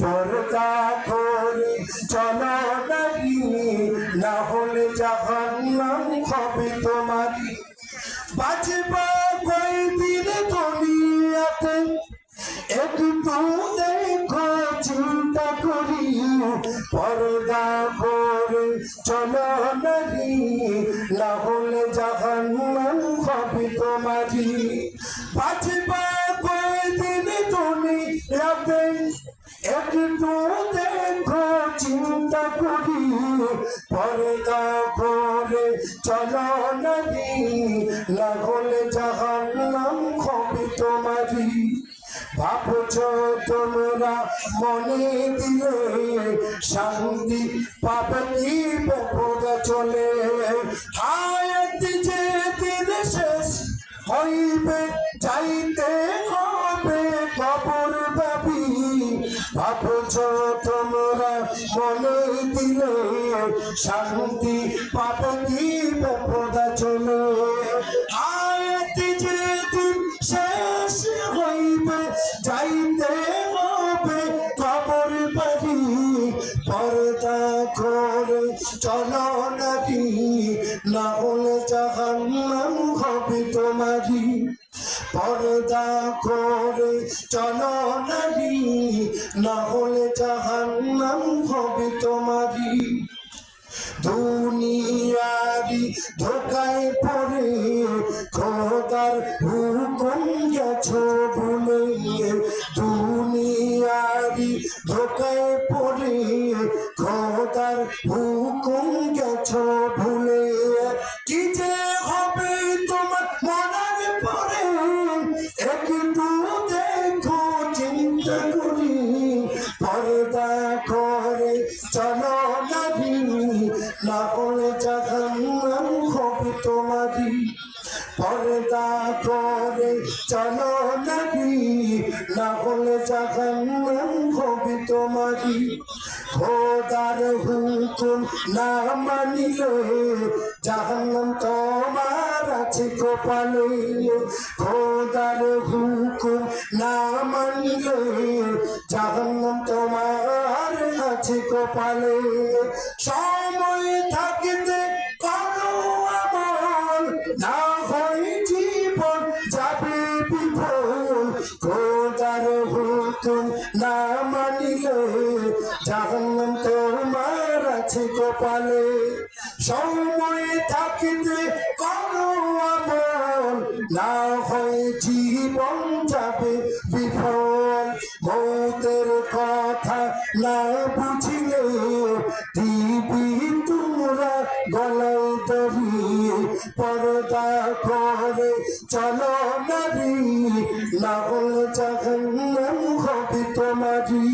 পর্দা করে চলো নারী, না হলে জাহান্নাম হবে তোমারই। বাঁচবা কয়দিন দুনিয়াতে, একটু দেখো, চিন্তা করি, পর্দা করে চলো নারী পর্দা করে চলো নদী না হলে জাহান্নাম হবে তোমারই ভাবছ তোমরা মনে দিলে শান্তি পাবে কি বিপদ চলে? হায়াত যে দিন শেষ হইবে, যাইতে হবে শান্তি পাবে কি বিপদ চলে? আয়াত যে দিন শেষ হইবে, যাইতে হবে কবর বাড়ি। পর্দা করে চলো নারী না হলে জাহান্নাম হবে তোমারই। পর্দা করে চলো নারী না হলে হবে তোমারই। দুনিয়ারি ধোকায় পড়ে, খোদার হুকুম গেছো ভুলে দুনিয়ারি ধোকায় পড়ে, খোদার হুকুম গেছো ভুলে কি যে হবে তোমার মনার পরে, একটু দেখো চিন্তা করি। পর্দা করে চলো নারী না হলে জাহান্নাম হবে তোমারই। খোদার হুকুম না মানিলে জাহান্নাম তোমার আছে কপালে। খোদার হুকুম না মানিলে জাহান্নাম তোমার আছে কপালে। সময় থাকতে বিফল না মানিলে তোমার আছে কপালে। সময় থাকতে করো না হয়, জীবন যাবে বিফল। মৌতের কথা না বুঝিলে জাহান্নাম হবে তোমারই।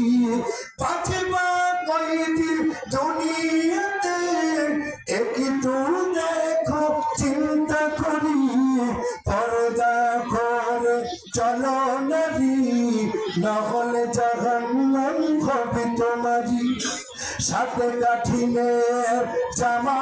পাঁচবা কয়দিন দুনিয়াতে, একটু দেখো, চিন্তা করি পর্দা করে চলো নারী না হলে জাহান্নাম সাথে কাঠিনের জামা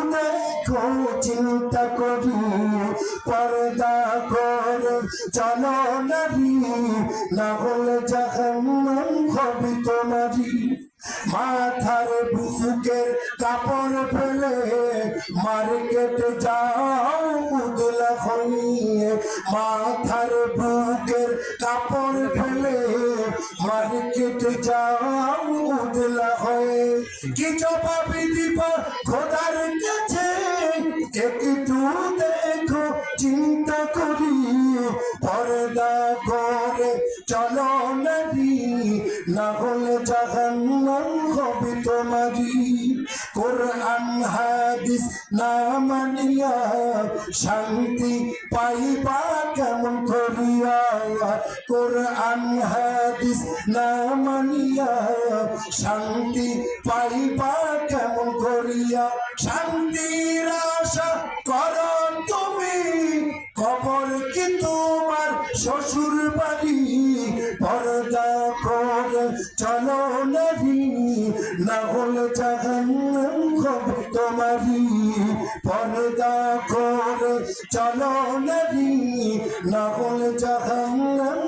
জাহান্নাম হবে তোমারই মাথার বুকের কাপড় ফেলে মার্কেটে যাও উদলা হইয়ে মাথার বুকের কাপড় ফেলে মার্কেটে যাও উদলা হয়ে। কি জবাবি দিবা খোদার কাছে? একটু তোমারি কোরআন, হাদিস, না মানিয়া, শান্তি পাইবা কেমন করিয়া? কোরআন, হাদিস, না মানিয়া, শান্তি পাইবা কেমন চলো নদী না হলে জাহান্নাম।